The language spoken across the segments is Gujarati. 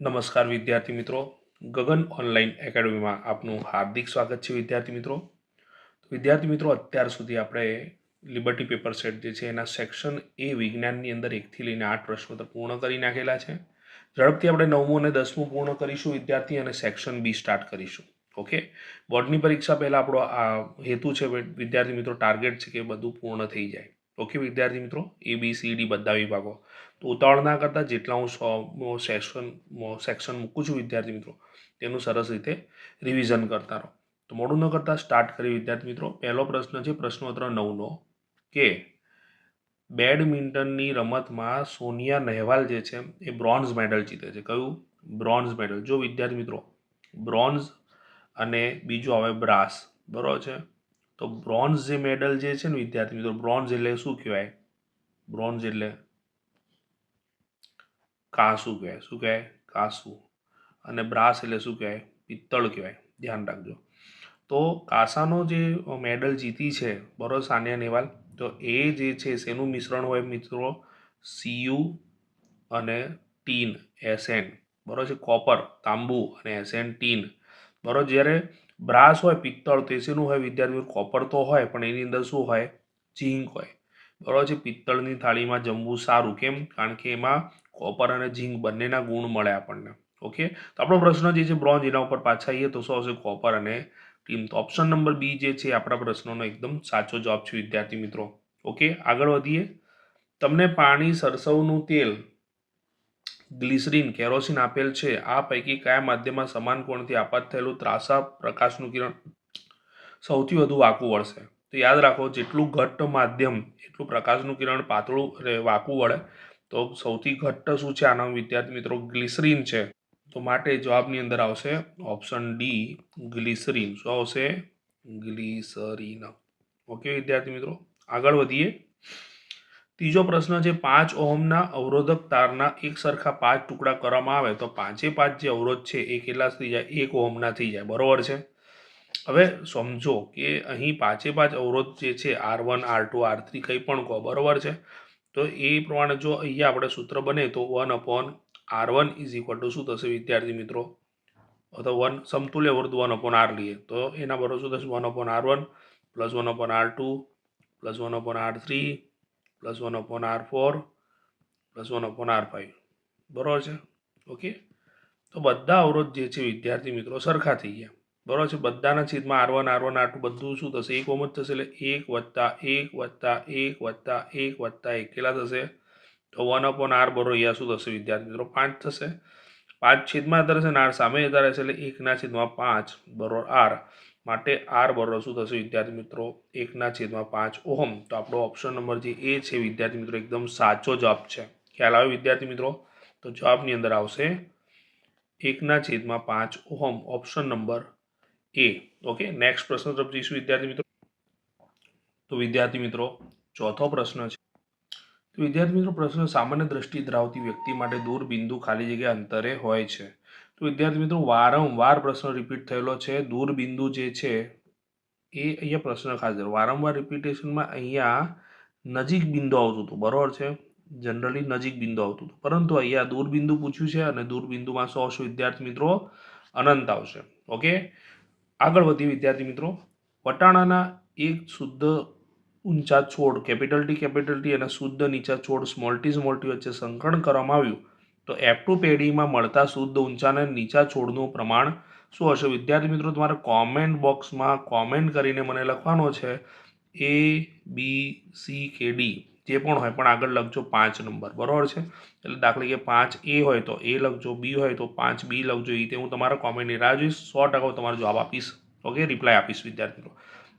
નમસ્કાર વિદ્યાર્થી મિત્રો. ગગન ઓનલાઈન એકેડમીમાં આપનું હાર્દિક સ્વાગત છે વિદ્યાર્થી મિત્રો. વિદ્યાર્થી મિત્રો, અત્યાર સુધી આપણે લિબર્ટી પેપર સેટ જે છે એના સેક્શન એ વિજ્ઞાનની અંદર એકથી લઈને આઠ પ્રશ્નો તો પૂર્ણ કરી નાખેલા છે. ઝડપથી આપણે નવમું અને દસમું પૂર્ણ કરીશું વિદ્યાર્થી અને સેક્શન બી સ્ટાર્ટ કરીશું. ઓકે? બોર્ડની પરીક્ષા પહેલાં આપણો આ હેતુ છે, વિદ્યાર્થી મિત્રો ટાર્ગેટ છે કે બધું પૂર્ણ થઈ જાય. ઓકે, વિદ્યાર્થી મિત્રો? એ બી સી ડી બધા વિભાગો. તો ઉતાવળ કરતાં જેટલા હું સેક્શન સેક્શન મૂકું છું વિદ્યાર્થી મિત્રો, તેનું સરસ રીતે રિવિઝન કરતા રહો. તો મોડું ન કરતાં સ્ટાર્ટ કરી વિદ્યાર્થી મિત્રો. પહેલો પ્રશ્ન છે, પ્રશ્નોત્તર નવનો. કે બેડમિન્ટનની રમતમાં સોનિયા નહેવાલ જે છે, એ બ્રોન્ઝ મેડલ જીતે છે. કયું? Bronze medal. જો વિદ્યાર્થી મિત્રો, બ્રોન્ઝ અને બીજું આવે બ્રાસ. બરાબર છે? તો બ્રોન્ઝ જે મેડલ જે છે ને વિદ્યાર્થી મિત્રો બ્રોન્ઝ એટલે શું કહેવાય? બ્રોન્ઝ એટલે કાંસુ કહેવાય. શું કહેવાય? કાંસુ. અને બ્રાસ એટલે શું કહેવાય? પિત્તળ કહેવાય. ધ્યાન રાખજો. તો કાંસાનો જે મેડલ જીતી છે, બરોબર, સાનિયા નેહવાલ, તો એ જે છે, શેનું મિશ્રણ હોય મિત્રો? સીયુ અને ટીન એસેન બરોબર છે? કોપર તાંબુ અને એસેન ટીન બરોબર, જ્યારે બ્રાસ હોય, પિત્તળ તો એ હોય વિદ્યાર્થી કોપર તો હોય, પણ એની અંદર શું હોય? ઝીંક હોય. બરાબર છે? પિત્તળની થાળીમાં જમવું સારું. કેમ? કારણ કે એમાં કોપર અને ઝીંક બંનેના ગુણ મળે આપણને. ઓકે? તો આપણો પ્રશ્ન જે છે, બ્રોન્ઝ, એના ઉપર પાછા આવીએ તો શું આવશે? કોપર અને ટીમ. તો ઓપ્શન નંબર બી જે છે, આપણા પ્રશ્નોનો એકદમ સાચો જવાબ છે, વિદ્યાર્થી મિત્રો. ઓકે? આગળ વધીએ. તમને પાણી, સરસવનું તેલ ગ્લિસરીન, કેરોસીન આપેલ છે. આ પૈકી કયા માધ્યમમાં સમાન કોણથી આપાત થયેલું ત્રાસા પ્રકાશનું કિરણ સૌથી વધુ વાંકું વળશે? તો યાદ રાખો, જેટલું ઘટ્ટ માધ્યમ, એટલું પ્રકાશનું કિરણ પાતળું વાંકું વળે. તો સૌથી ઘટ્ટ શું છે? આના વિદ્યાર્થી મિત્રો, ગ્લિસરીન છે. તો માટે જવાબની અંદર આવશે ઓપ્શન ડી, ગ્લિસરીન. શું આવશે? ગ્લિસરીન. ઓકે વિદ્યાર્થી મિત્રો, આગળ વધીએ. ત્રીજો પ્રશ્ન છે, પાંચ ઓહમના અવરોધક તારના એક સરખા પાંચ ટુકડા કરવામાં આવે તો પાંચે પાંચ જે અવરોધ છે, એ કેટલા થઈ જાય? એક ઓહમના થઈ જાય. બરોબર છે? હવે સમજો કે અહીં પાંચે પાંચ અવરોધ જે છે, R one, R two, R three કંઈ પણ કહો, બરોબર છે? તો એ પ્રમાણે જો અહીંયા આપણે સૂત્ર બને તો one upon R one is equal to શું થશે વિદ્યાર્થી મિત્રો? અથવા વન સમતુલ્ય અવરોધ વન અપોન આર લઈએ. તો એના બરોબર શું થશે? One upon R one plus one upon R two plus one upon R three plus one upon R four plus one upon R five બરાબર છે? ઓકે તો બધા અવરોધ જે છે વિદ્યાર્થી મિત્રો સરખા થઈ ગયા. બરાબર છે? બધાના છેદમાં R one R one R two બધું શું થશે? એક ઓમ જ થશે એટલે એક વત્તા એક વત્તા એક વત્તા એક વત્તા એક. કેટલા થશે? તો વન અપોન આર બરો અહીંયા શું થશે વિદ્યાર્થી મિત્રો? પાંચ થશે. પાંચ છેદમાં અત્યારે છે ને આર સામે જતા રહેશે એટલે એકના છેદમાં પાંચ. બરોબર? આર માટે આર બરોબર શું થશે વિદ્યાર્થી મિત્રો? એકના છેદમાં પાંચ ઓહમ. તો આપણો ઓપ્શન નંબર જે એ છે વિદ્યાર્થી મિત્રો, એકદમ સાચો જવાબ છે. ખ્યાલ આવે વિદ્યાર્થી મિત્રો? તો જવાબની અંદર આવશે એકના છેદમાં પાંચ ohm. Option number A. Okay next પ્રશ્ન તરફ જઈશું વિદ્યાર્થી મિત્રો. તો વિદ્યાર્થી મિત્રો, ચોથો પ્રશ્ન છે. તો વિદ્યાર્થી મિત્રો, પ્રશ્ન સામાન્ય દ્રષ્ટિ ધરાવતી વ્યક્તિ માટે દૂર બિંદુ ખાલી જગ્યા અંતરે હોય છે. તો વિદ્યાર્થી મિત્રો, વારંવાર પ્રશ્ન રિપીટ થયેલો છે. દૂર બિંદુ જે છે, એ અહીંયા પ્રશ્ન ખાસ વારંવાર રિપીટેશનમાં અહીંયા નજીક બિંદુ આવતું હતું. બરાબર છે? જનરલી નજીક બિંદુ આવતું હતું. પરંતુ અહીંયા દૂર બિંદુ પૂછ્યું છે અને દૂર બિંદુમાં શું વિદ્યાર્થી મિત્રો અનંત આવશે. ઓકે આગળ વધી વિદ્યાર્થી મિત્રો. વટાણાના એક શુદ્ધ ઊંચા છોડ કેપિટલ ટી કેપિટલ ટી અને શુદ્ધ નીચા છોડ સ્મોલ ટી વચ્ચે સંકલન કરવામાં આવ્યું. તો પેઢીમાં મળતા શુદ્ધ ઊંચા અને નીચા છોડનું પ્રમાણ શું હશે? વિદ્યાર્થી મિત્રો, તમારે કોમેન્ટ બોક્સમાં કોમેન્ટ કરીને મને લખવાનો છે એ બી સી કે ડી જે પણ હોય, પણ આગળ લખજો પાંચ નંબર. બરાબર છે? એટલે દાખલા કે પાંચ એ હોય તો એ લખજો બી હોય તો પાંચ બી લખજો. એ તે હું તમારા કોમેન્ટની રાહ જોઈશ. સો ટકા તમારો જવાબ આપીશ. ઓકે રિપ્લાય આપીશ, વિદ્યાર્થી મિત્રો.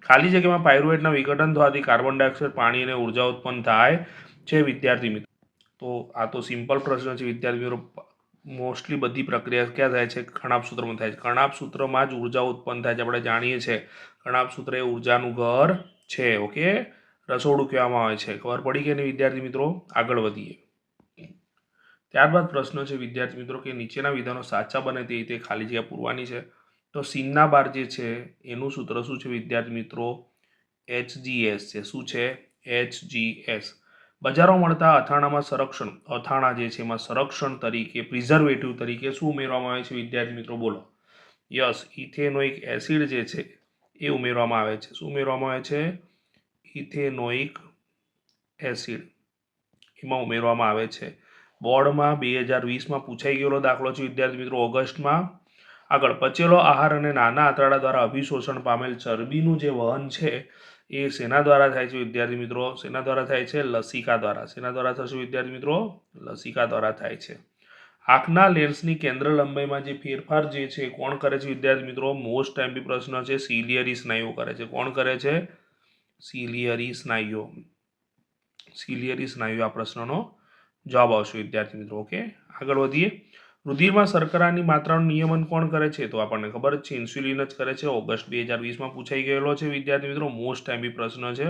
ખાલી જગ્યામાં પાયરુવેટના વિઘટન થવાથી કાર્બન ડાયોક્સાઇડ પાણી અને ઊર્જા ઉત્પન્ન થાય છે, વિદ્યાર્થી મિત્રો. તો આ તો સિમ્પલ પ્રશ્ન છે વિદ્યાર્થી મિત્રો મોસ્ટલી બધી પ્રક્રિયા ક્યાં થાય છે? ખણાપ સૂત્રમાં થાય છે. ખણાપ સૂત્રમાં જ ઊર્જા ઉત્પન્ન થાય છે, આપણે જાણીએ છીએ. કણાપ સૂત્ર એ ઉર્જાનું ઘર છે, ઓકે? રસોડું કહેવામાં આવે છે. ખબર પડી કે નહીં વિદ્યાર્થી મિત્રો? આગળ વધીએ. ત્યારબાદ પ્રશ્ન છે, વિદ્યાર્થી મિત્રો, કે નીચેના વિધાનો સાચા બને તે રીતે ખાલી જગ્યા પૂરવાની છે. તો સિન્ના બાર જે છે, એનું સૂત્ર શું છે વિદ્યાર્થી મિત્રો? એચ છે. શું છે? એચ એસ બજારમાં મળતા અથાણામાં સંરક્ષણ, અથાણા જે છે એમાં સંરક્ષણ તરીકે પ્રિઝર્વેટિવ તરીકે શું ઉમેરવામાં આવે છે? વિદ્યાર્થી મિત્રો, બોલો. યસ ઇથેનોઇક એસિડ જે છે એ ઉમેરવામાં આવે છે. શું ઉમેરવામાં આવે છે? Ethanoic acid. એમાં ઉમેરવામાં આવે છે. બોર્ડમાં બે હજાર વીસમાં પૂછાઈ ગયેલો દાખલો છે, વિદ્યાર્થી મિત્રો, ઓગસ્ટમાં. આગળ, પચેલો આહાર અને નાના આંતરડા દ્વારા અભિશોષણ પામેલ ચરબીનું જે વહન છે એ શેના દ્વારા થાય છે વિદ્યાર્થી મિત્રો? શેના દ્વારા થાય છે? લસિકા દ્વારા. શેના દ્વારા થશે વિદ્યાર્થી મિત્રો? લસિકા દ્વારા થાય છે. આંખના લેન્સની કેન્દ્ર લંબાઈમાં જે ફેરફાર જે છે, કોણ કરે છે વિદ્યાર્થી મિત્રો? મોસ્ટ ટાઈમ પ્રશ્ન છે, સિલિયરી સ્નાયુઓ કરે છે. કોણ કરે છે? સિલિયરી સ્નાયુઓ. સિલિયરી સ્નાયુ આ પ્રશ્નનો જવાબ આવશે વિદ્યાર્થી મિત્રો. ઓકે? આગળ વધીએ. રુધિરમાં શર્કરાની માત્રાનું નિયમન કોણ કરે છે? તો આપણને ખબર છે, ઇન્સ્યુલિન જ કરે છે. ઓગસ્ટ બે હજાર વીસમાં પૂછાઈ ગયેલો છે, વિદ્યાર્થી મિત્રો. મોસ્ટ ટાઈમ પ્રશ્ન છે.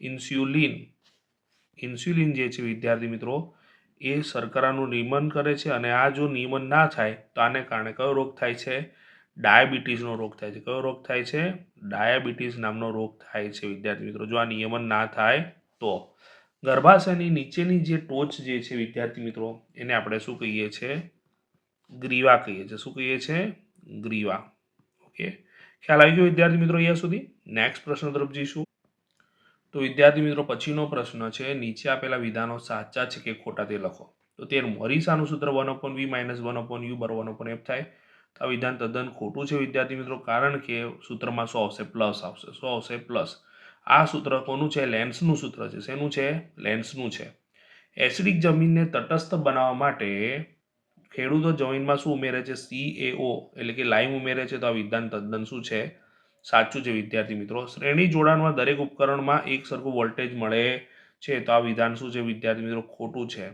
ઇન્સ્યુલિન ઇન્સ્યુલિન જે છે, વિદ્યાર્થી મિત્રો, એ શર્કરાનું નિયમન કરે છે અને આ જો નિયમન ના થાય, તો આને કારણે કયો રોગ થાય છે? ડાયાબિટીસનો રોગ થાય છે. કયો રોગ થાય છે? ડાયાબિટીસ નામનો રોગ થાય છે, વિદ્યાર્થી મિત્રો. જો આ નિયમન ના થાય, તો ગર્ભાશયની નીચેની જે ટોચ જે છે, વિદ્યાર્થી મિત્રો, એને આપણે શું કહીએ છીએ? ગ્રીવા કહીએ છીએ. શું કહીએ છીએ? ગ્રીવા. ઓકે ખ્યાલ આવી ગયો વિદ્યાર્થી મિત્રો અહીંયા સુધી? નેક્સ્ટ પ્રશ્ન તરફ જઈશું. તો વિદ્યાર્થી મિત્રો, પછીનો પ્રશ્ન છે, નીચે આપેલા વિધાનો સાચા છે કે ખોટા તે લખો. તો તે મોરિસાનું સૂત્ર one upon V minus one upon U બરાબર વન અપોન એફ થાય. તો આ વિધાન તદ્દન ખોટું છે વિદ્યાર્થી મિત્રો, કારણ કે સૂત્રમાં શું આવશે પ્લસ આવશે. શું આવશે પ્લસ આ સૂત્ર કોનું છે? લેન્સનું સૂત્ર છે. શેનું છે? લેન્સનું છે. એસિડિક જમીનને તટસ્થ બનાવવા માટે ખેડૂતો જમીનમાં શું ઉમેરે છે? સી એઓ એટલે કે લાઈમ ઉમેરે છે તો આ વિધાન તદ્દન શું છે? સાચું છે વિદ્યાર્થી મિત્રો. શ્રેણી જોડાણમાં દરેક ઉપકરણમાં એક સરખું વોલ્ટેજ મળે છે તો આ વિધાન શું છે વિદ્યાર્થી મિત્રો? ખોટું છે.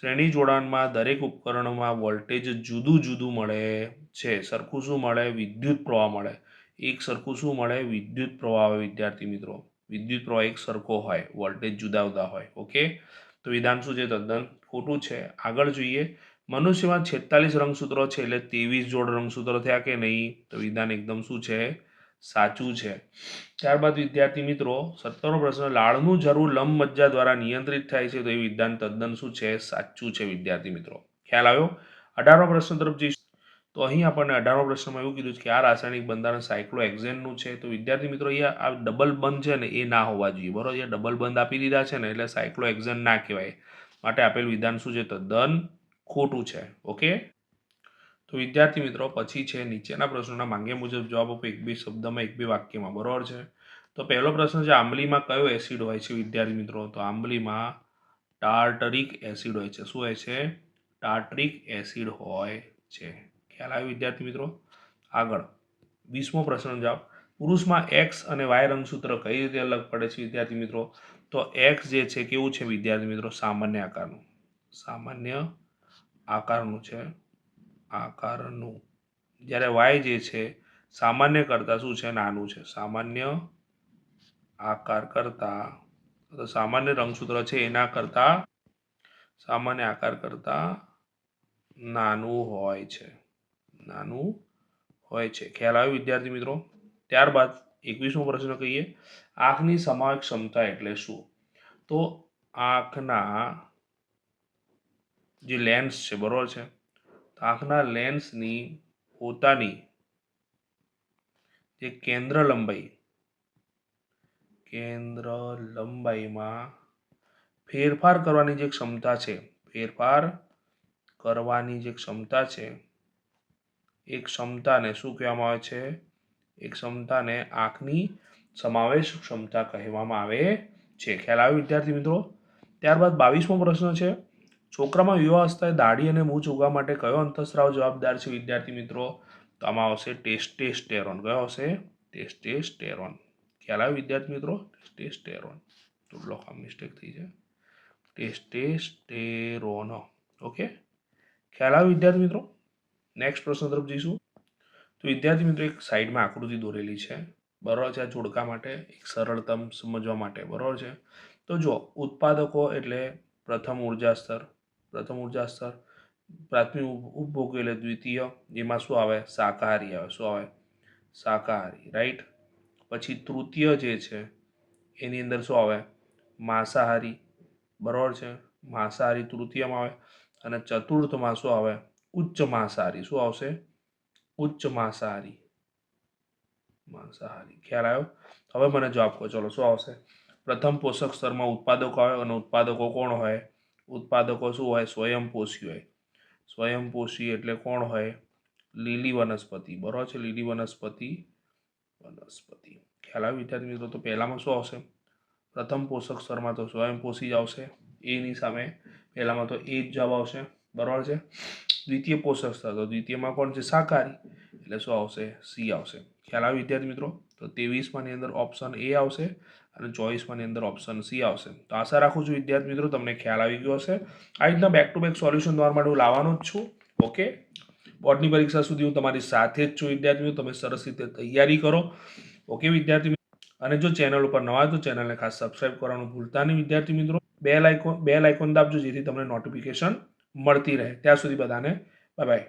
શ્રેણી જોડાણમાં દરેક ઉપકરણમાં વોલ્ટેજ જુદું જુદું મળે છે. સરખું શું મળે? વિદ્યુત પ્રવાહ મળે. એક સરખું શું મળે? વિદ્યુત પ્રવાહ આવે વિદ્યાર્થી મિત્રો. વિદ્યુત પ્રવાહ એક સરખો હોય. વોલ્ટેજ જુદા જુદા હોય. ઓકે? તો વિધાન શું છે તદ્દન? ખોટું છે. આગળ જોઈએ. મનુષ્યમાં છેતાલીસ રંગસૂત્રો છે એટલે ત્રેવીસ જોડ રંગસૂત્રો થયા કે નહીં? તો વિધાન એકદમ શું છે? સાચું છે. ત્યારબાદ વિદ્યાર્થી મિત્રો સત્તરનો પ્રશ્ન, લાળનું જરૂર લંબ મજ્જા દ્વારા નિયંત્રિત થાય છે તો એ વિધાન તદ્દન શું છે? સાચું છે વિદ્યાર્થી મિત્રો. ખ્યાલ આવ્યો? અઢારમો પ્રશ્ન તરફ જઈશું. તો અહીં આપણને અઢારમો પ્રશ્નમાં એવું કીધું છે કે આ રાસાયણિક બંધારણ સાયક્લો એક્ઝેનનું છે. તો વિદ્યાર્થી મિત્રો, અહીંયા આ ડબલ બંધ છે ને એ ના હોવા જોઈએ. બરોબર? અહીંયા ડબલ બંધ આપી દીધા છે ને એટલે સાયક્લો એક્ઝેન ના કહેવાય. માટે આપેલ વિધાન શું છે? તદ્દન ખોટું છે, ઓકે? તો વિદ્યાર્થી મિત્રો, પછી છે નીચેના પ્રશ્નોના માંગે મુજબ જવાબ આપો એક બે શબ્દમાં, એક બે વાક્યમાં, બરોબર છે? તો પહેલો પ્રશ્ન છે, આંબલીમાં કયો એસિડ હોય છે વિદ્યાર્થી મિત્રો? તો આંબલીમાં ટાર્ટરિક એસિડ હોય છે. શું હોય છે? ટાર્ટરિક એસિડ હોય છે. ખ્યાલ આવ્યો વિદ્યાર્થી મિત્રો? આગળ. વીસમો પ્રશ્ન જવાબ. પુરુષમાં એક્સ અને વાય રંગસૂત્ર કઈ રીતે અલગ પડે છે વિદ્યાર્થી મિત્રો? તો એક્સ જે છે, કેવું છે વિદ્યાર્થી મિત્રો? સામાન્ય આકારનું. સામાન્ય આકારનું છે? આકારનું. જ્યારે વાય જે છે, સામાન્ય કરતાં શું છે? નાનું છે. સામાન્ય આકાર કરતાં, તો સામાન્ય રંગસૂત્ર છે, એના કરતાં સામાન્ય આકાર કરતાં નાનું હોય છે. નાનું હોય છે. ખ્યાલ આવ્યો, વિદ્યાર્થી મિત્રો? ત્યારબાદ એકવીસમો પ્રશ્ન કહીએ. આંખની સમાવેશ ક્ષમતા એટલે શું? તો આંખના જે લેન્સ છે, બરોબર છે? આંખના લેન્સની પોતાની જે કેન્દ્ર લંબાઈ, કેન્દ્ર લંબાઈમાં ફેરફાર કરવાની જે ક્ષમતા છે, ફેરફાર કરવાની જે ક્ષમતા છે, એ ક્ષમતાને શું કહેવામાં આવે છે? એ ક્ષમતાને આંખની સમાવેશ ક્ષમતા કહેવામાં આવે છે. ખ્યાલ આવ્યો વિદ્યાર્થી મિત્રો? ત્યારબાદ બાવીસમો પ્રશ્ન છે છોકરામાં યુવાવસ્થાએ દાઢી અને મૂછ ઉગવા માટે કયો અંતઃસ્રાવ જવાબદાર છે, વિદ્યાર્થી મિત્રો? તો આમાં આવશે ટેસ્ટેસ્ટેરોન. કયો આવશે? ટેસ્ટેસ્ટેરોન. ખ્યાલ આવ્યો વિદ્યાર્થી મિત્રો? ટેસ્ટેસ્ટેરોન. થોડો આ મિસ્ટેક થઈ છે ટેસ્ટેસ્ટેરોન. ઓકે? ખ્યાલ આવ્યો વિદ્યાર્થી મિત્રો? નેક્સ્ટ પ્રશ્ન તરફ જઈશું. તો વિદ્યાર્થી મિત્રો, એક સાઈડમાં આકૃતિ દોરેલી છે. બરાબર છે, આ જોડકા માટે. એક સરળતમ સમજવા માટે. બરાબર છે? તો જો ઉત્પાદકો એટલે પ્રથમ ઊર્જા સ્તર પ્રથમ ઊર્જા સ્તર, પ્રાથમિક ઉપભોગ એટલે દ્વિતીય જેમાં શું આવે? શાકાહારી આવે. શું આવે? શાકાહારી રાઈટ પછી તૃતીય જે છે, એની અંદર શું આવે? માંસાહારી, બરાબર છે? માંસાહારી તૃતીયમાં આવે. અને ચતુર્થમાં શું આવે? ઉચ્ચ માંસાહારી. શું આવશે? ઉચ્ચ માંસાહારી. માંસાહારી. ખ્યાલ આવ્યો? હવે મને જવાબ કહો. ચલો, શું આવશે? પ્રથમ પોષક સ્તરમાં ઉત્પાદકો આવે અને ઉત્પાદકો કોણ હોય? ઉત્પાદકો શું હોય? સ્વયંપોષી હોય. સ્વયંપોષી એટલે કોણ હોય? લીલી વનસ્પતિ. બરાબર છે? લીલી વનસ્પતિ. વનસ્પતિ. ખ્યાલ આવ્યો વિદ્યાર્થી મિત્રો? તો પહેલામાં શું આવશે? પ્રથમ પોષક સ્તરમાં તો સ્વયંપોષી જ આવશે. એની સામે પહેલામાં તો એ જ જવાબ આવશે. બરાબર છે? દ્વિતીય પોષક સ્તર. તો દ્વિતીયમાં કોણ છે? શાકાહારી. એટલે શું આવશે? સી આવશે. ખ્યાલ આવે વિદ્યાર્થી મિત્રો? તો ત્રેવીસમાંની અંદર ઓપ્શન એ આવશે અને ચોવીસમાંની અંદર ઓપ્શન સી આવશે. તો આશા રાખું છું વિદ્યાર્થી મિત્રો તમને ખ્યાલ આવી ગયો હશે. આ રીતના બેક ટુ બેક સોલ્યુશન તમારા માટે હું લાવવાનો જ છું. ઓકે બોર્ડની પરીક્ષા સુધી હું તમારી સાથે જ છું વિદ્યાર્થી મિત્રો. તમે સરસ રીતે તૈયારી કરો. ઓકે વિદ્યાર્થી અને જો ચેનલ ઉપર નવા તો ચેનલને ખાસ સબસ્ક્રાઇબ કરવાનું ભૂલતા નહીં વિદ્યાર્થી મિત્રો. બે લાઇકોન બે લાઇકોન દાબજો જેથી તમને નોટિફિકેશન મળતી રહે. ત્યાં સુધી બધાને બાય બાય